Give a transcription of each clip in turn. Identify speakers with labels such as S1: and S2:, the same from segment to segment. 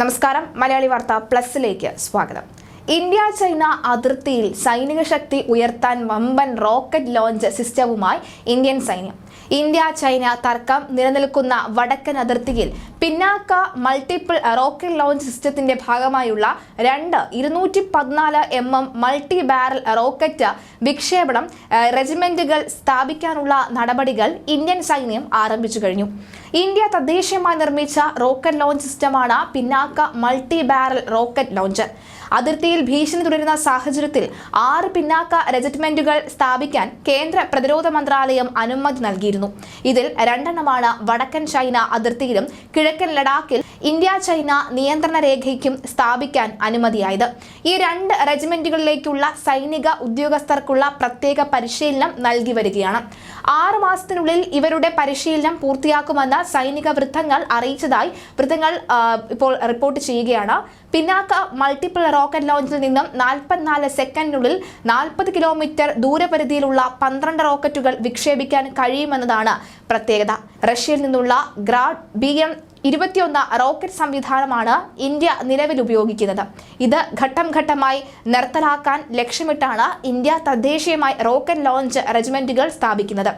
S1: നമസ്കാരം. മലയാളി വാർത്ത പ്ലസിലേക്ക് സ്വാഗതം. ഇന്ത്യ ചൈന അതിർത്തിയിൽ സൈനിക ശക്തി ഉയർത്താൻ വമ്പൻ റോക്കറ്റ് ലോഞ്ച് സിസ്റ്റവുമായി ഇന്ത്യൻ സൈന്യം. ഇന്ത്യ ചൈന തർക്കം നിലനിൽക്കുന്ന വടക്കൻ അതിർത്തിയിൽ പിന്നാക്ക മൾട്ടിപ്പിൾ റോക്കറ്റ് ലോഞ്ച് സിസ്റ്റത്തിന്റെ ഭാഗമായുള്ള രണ്ട് ഇരുന്നൂറ്റി പതിനാല് M M multi barrel rocket വിക്ഷേപണം റെജിമെന്റുകൾ സ്ഥാപിക്കാനുള്ള നടപടികൾ ഇന്ത്യൻ സൈന്യം ആരംഭിച്ചു കഴിഞ്ഞു. ഇന്ത്യ തദ്ദേശീയമായി നിർമ്മിച്ച റോക്കറ്റ് ലോഞ്ച് സിസ്റ്റമാണ് പിന്നാക്ക മൾട്ടി ബാരൽ റോക്കറ്റ് ലോഞ്ചർ അതിർത്തിയിൽ ഭീഷണി തുടരുന്ന സാഹചര്യത്തിൽ ആറ് പിന്നാക്ക റെജിമെന്റുകൾ സ്ഥാപിക്കാൻ കേന്ദ്ര പ്രതിരോധ മന്ത്രാലയം അനുമതി നൽകിയിരുന്നു. ഇതിൽ രണ്ടെണ്ണമാണ് വടക്കൻ ചൈന അതിർത്തിയിലും കിഴക്കൻ ലഡാക്കിൽ ഇന്ത്യ ചൈന നിയന്ത്രണ രേഖയ്ക്കും സ്ഥാപിക്കാൻ അനുമതിയായത്. ഈ രണ്ട് റെജിമെന്റുകളിലേക്കുള്ള സൈനിക ഉദ്യോഗസ്ഥർക്കുള്ള പ്രത്യേക പരിശീലനം നൽകി വരികയാണ്. ആറ് മാസത്തിനുള്ളിൽ ഇവരുടെ പരിശീലനം പൂർത്തിയാക്കുമെന്ന് സൈനിക വൃത്തങ്ങൾ അറിയിച്ചതായി വൃത്തങ്ങൾ ഇപ്പോൾ റിപ്പോർട്ട് ചെയ്യുകയാണ്. പിന്നാക്ക മൾട്ടിപ്പിൾ റോക്കറ്റ് ലോഞ്ചിൽ നിന്നും നാൽപ്പത്തിനാല് സെക്കൻഡിനുള്ളിൽ നാൽപ്പത് കിലോമീറ്റർ ദൂരപരിധിയിലുള്ള പന്ത്രണ്ട് റോക്കറ്റുകൾ വിക്ഷേപിക്കാൻ കഴിയുമെന്നതാണ് പ്രത്യേകത. റഷ്യയിൽ നിന്നുള്ള ഗ്രാഡ് ബി എം ഇരുപത്തിയൊന്ന് റോക്കറ്റ് സംവിധാനമാണ് ഇന്ത്യ നിലവിൽ ഉപയോഗിക്കുന്നത് ഇത് ഘട്ടം ഘട്ടമായി നിർത്തലാക്കാൻ ലക്ഷ്യമിട്ടാണ് ഇന്ത്യ തദ്ദേശീയമായി റോക്കറ്റ് ലോഞ്ച് റെജിമെന്റുകൾ സ്ഥാപിക്കുന്നത്.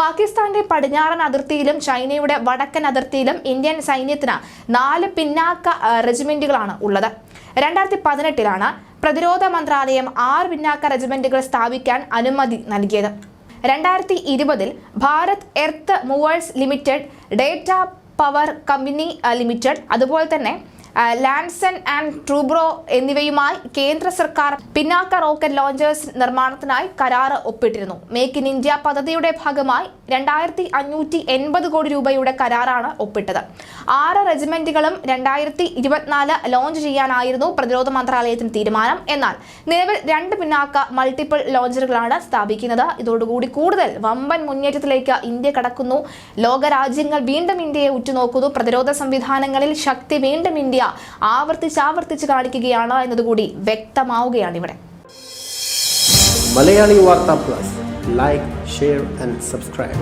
S1: പാകിസ്ഥാന്റെ പടിഞ്ഞാറൻ അതിർത്തിയിലും ചൈനയുടെ വടക്കൻ അതിർത്തിയിലും ഇന്ത്യൻ സൈന്യത്തിന് നാല് പിന്നാക്ക റെജിമെന്റുകളാണ് ഉള്ളത്. രണ്ടായിരത്തി പതിനെട്ടിലാണ് പ്രതിരോധ മന്ത്രാലയം ആറ് പിന്നാക്ക റെജിമെന്റുകൾ സ്ഥാപിക്കാൻ അനുമതി നൽകിയത്. രണ്ടായിരത്തി ഇരുപതിൽ Bharat Earth Movers Limited data power company limited. അതുപോലെ തന്നെ ലാൻസൺ ആൻഡ് ട്രൂബ്രോ എന്നിവയുമായി കേന്ദ്ര സർക്കാർ പിന്നാക്ക റോക്കറ്റ് ലോഞ്ചേഴ്സ് നിർമ്മാണത്തിനായി കരാറ് ഒപ്പിട്ടിരുന്നു. മേക്ക് ഇൻ ഇന്ത്യ പദ്ധതിയുടെ ഭാഗമായി രണ്ടായിരത്തി അഞ്ഞൂറ്റി എൺപത് കോടി രൂപയുടെ കരാറാണ് ഒപ്പിട്ടത്. ആറ് റെജിമെന്റുകളും രണ്ടായിരത്തി ഇരുപത്തിനാല് ലോഞ്ച് ചെയ്യാനായിരുന്നു പ്രതിരോധ മന്ത്രാലയത്തിന് തീരുമാനം. എന്നാൽ നിലവിൽ രണ്ട് പിന്നാക്ക മൾട്ടിപ്പിൾ ലോഞ്ചറുകളാണ് സ്ഥാപിക്കുന്നത്. ഇതോടുകൂടി കൂടുതൽ വമ്പൻ മുന്നേറ്റത്തിലേക്ക് ഇന്ത്യ കടക്കുന്നു. ലോകരാജ്യങ്ങൾ വീണ്ടും ഇന്ത്യയെ ഉറ്റുനോക്കുന്നു. പ്രതിരോധ സംവിധാനങ്ങളിൽ ശക്തി വീണ്ടും ഇന്ത്യ ആവർത്തിച്ച് ആവർത്തിച്ച് കാണിക്കുകയാണ് എന്നതുകൂടി വ്യക്തമാവുകയാണ് ഇവിടെ
S2: മലയാളി വാർത്താ plus. Like share and subscribe